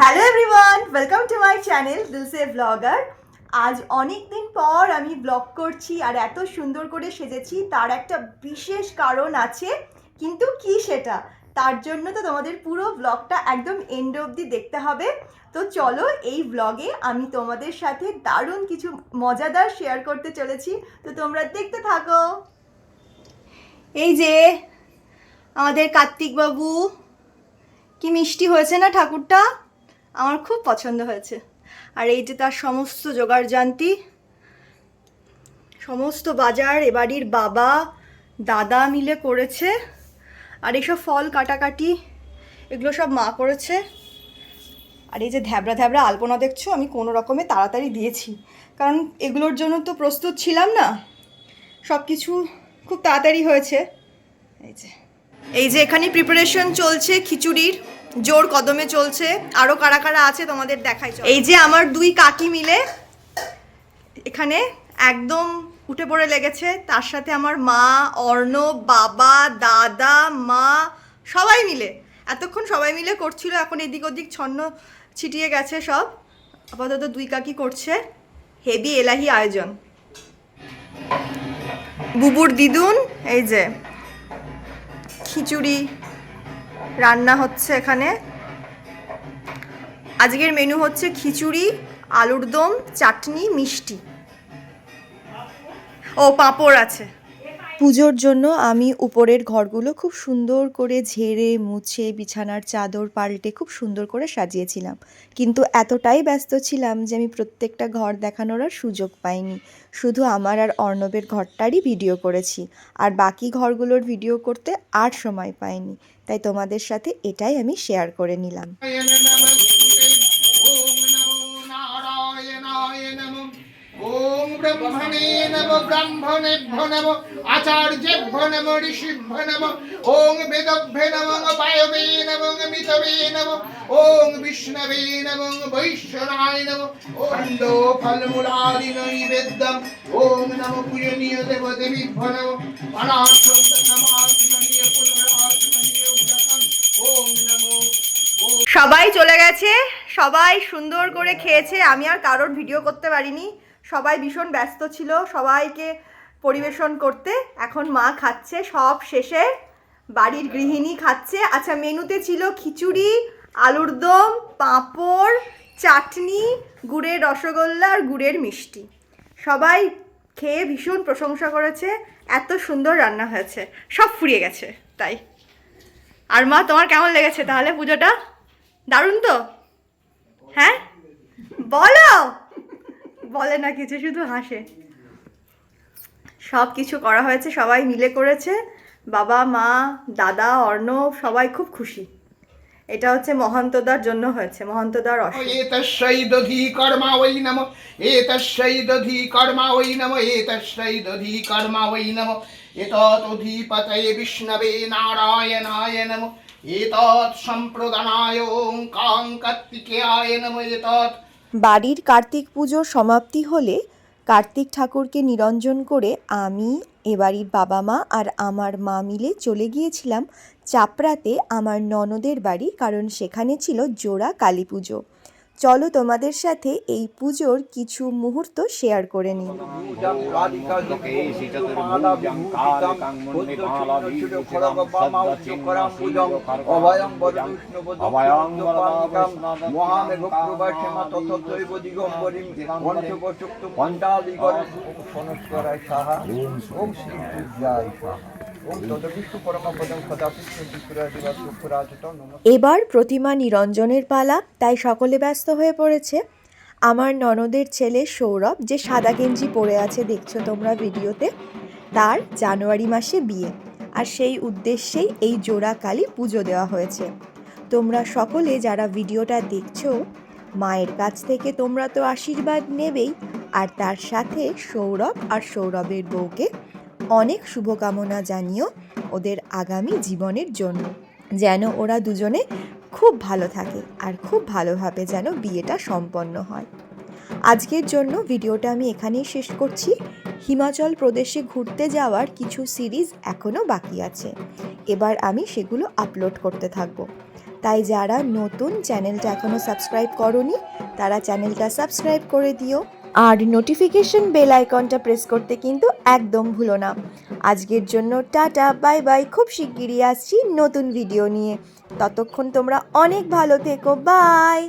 Hello everyone welcome to my channel Dilse blogger আজ অনেক দিন পর আমি ব্লগ করছি আর এত সুন্দর করে সেজেছি। তার একটা বিশেষ কারণ আছে। কিন্তু কি সেটা? তার জন্য তো তোমাদের পুরো ব্লগটা একদম এন্ড অবধি দেখতে হবে। তো চলো এই ব্লগে আমি তোমাদের সাথে দারুণ কিছু মজাদার শেয়ার করতে চলেছি। তো তোমরা দেখতে থাকো। এই যে আমাদের কার্তিক বাবু কি মিষ্টি হয়েছে না ঠাকুরটা? আমার খুব পছন্দ হয়েছে। আর এই যে তার সমস্ত জোগাড় জানতি সমস্ত বাজার, এ বাড়ির বাবা, দাদা মিলে করেছে। আর এইসব ফল কাটাকাটি, এগুলো সব মা করেছে। আর এই যে ধ্যাবড়া ধ্যাবড়া আলপনা দেখছ? আমি কোনো রকমে তাড়াতাড়ি দিয়েছি। কারণ এগুলোর জন্য তো প্রস্তুত ছিলাম না। সব কিছু খুব তাড়াতাড়ি হয়েছে। এই যে। এই যে এখানে প্রিপারেশন চলছে, খিচুড়ির, জোর কদমে চলছে। আরও কারা কারা আছে তোমাদের দেখাই। এই যে আমার দুই কাকি মিলে এখানে একদম উঠে পড়ে লেগেছে। তার সাথে আমার মা, অর্ণব, বাবা, দাদা, মা, সবাই মিলে। এতক্ষণ সবাই মিলে করছিল, এখন এদিক ওদিক ছন্ন ছিটিয়ে গেছে সব। আপাতত দুই কাকি করছে। হেভি এলাহি আয়োজন। বুবুর দিদুন, এই যে খিচুড়ি রান্না হচ্ছে এখানে। আজকের মেনু হচ্ছে খিচুড়ি, আলুর দম, চাটনি, মিষ্টি। ও, পাঁপড় আছে। পুজোর জন্য আমি উপরের ঘরগুলো খুব সুন্দর করে ঝেড়ে, মুছে, বিছানার চাদর পাল্টে খুব সুন্দর করে সাজিয়েছিলাম। কিন্তু এতটাই ব্যস্ত ছিলাম যে আমি প্রত্যেকটা ঘর দেখানোর আর সুযোগ পাইনি। শুধু আমার আর অর্ণবের ঘরটারই ভিডিও করেছি। আর বাকি ঘরগুলোর ভিডিও করতে আর সময় পাইনি। তাই তোমাদের সাথে এটাই আমি শেয়ার করে নিলাম। ব্রহ্মণে নব ব্রাহ্মণেভ্য নব আচার্যেভ্য নব ঋষিভ্য নেব ওং বেদভ্যে নব পায়বে নব মিতবে নব ওং বিষ্ণবে নব বৈশ্বরায় নব অণ্ড ফলমূলাদি নৈবেদ্যম ওং নম পূজনীয় দেবদেবীভ্য নব অনাসন্ত নমাত্মনীয় পুনরাত্মনীয় উদকম ওং নমো সবাই চলে গেছে। সবাই সুন্দর করে খেয়েছে। আমি আর কারোর ভিডিও করতে পারিনি। সবাই ভীষণ ব্যস্ত ছিল, সবাইকে পরিবেশন করতে। এখন মা খাচ্ছে, সব শেষে বাড়ির গৃহিণী খাচ্ছে। আচ্ছা মেনুতে ছিল খিচুড়ি, আলুর দম, পাঁপড়, চাটনি, গুড়ের রসগোল্লা আর গুড়ের মিষ্টি। সবাই খেয়ে ভীষণ প্রশংসা করেছে, এত সুন্দর রান্না হয়েছে, সব ফুরিয়ে গেছে, তাই। আর মা, তোমার কেমন লেগেছে তাহলে পুজোটা? দারুণ তো? হ্যাঁ? বলো! বলে না কিছু, শুধু হাসে। সব কিছু করা হয়েছে, সবাই মিলে করেছে। বাবা, মা, দাদা অর্ণব সবাই খুব খুশি। এটা হচ্ছে মহন্তদার জন্য হয়েছে, মহন্তদার অস কর্মা ওই ওই ওই বিষ্ণবে সম্প্রদানায় ওং কাং নম, এতৎ বাড়ির কার্তিক পুজোর সমাপ্তি হলে কার্তিক ঠাকুরকে নিরঞ্জন করে আমি, এ বাড়ির বাবা মা আর আমার মা মিলে চলে গিয়েছিলাম চাপড়াতে আমার ননদের বাড়ি, কারণ সেখানে ছিল জোড়া কালী পুজো। চলো তোমাদের সাথে এই পুজোর কিছু মুহূর্ত শেয়ার করে নিই। এবার প্রতিমা নিরঞ্জনের পালা, তাই সকলে ব্যস্ত হয়ে পড়েছে। আমার ননদের ছেলে সৌরভ, যে সাদা গেঞ্জি পরে আছে, দেখছ তোমরা ভিডিওতে, তার জানুয়ারি মাসে বিয়ে। আর সেই উদ্দেশ্যেই এই জোড়া কালী পুজো দেওয়া হয়েছে। তোমরা সকলে যারা ভিডিওটা দেখছ, মায়ের কাছ থেকে তোমরা তো আশীর্বাদ নেবেই। আর তার সাথে সৌরভ আর সৌরভের বউকে অনেক শুভকামনা জানিও ওদের আগামী জীবনের জন্য। যেন ওরা দুজনে খুব ভালো থাকে আর খুব ভালোভাবে যেন বিয়েটা সম্পন্ন হয়। আজকের জন্য ভিডিওটা আমি এখানেই শেষ করছি। হিমাচল প্রদেশে ঘুরতে যাওয়ার কিছু সিরিজ এখনও বাকি আছে। এবার আমি সেগুলো আপলোড করতে থাকব। তাই যারা নতুন চ্যানেলটা এখনও সাবস্ক্রাইব করনি, তারা চ্যানেলটা সাবস্ক্রাইব করে দিও। আর নোটিফিকেশন বেল আইকনটা প্রেস করতে কিন্তু একদম ভুলো না। আজকের জন্য টাটা বাই বাই খুব শিগগিরই আসছি নতুন ভিডিও নিয়ে। ততক্ষণ তোমরা অনেক ভালো থেকো। বাই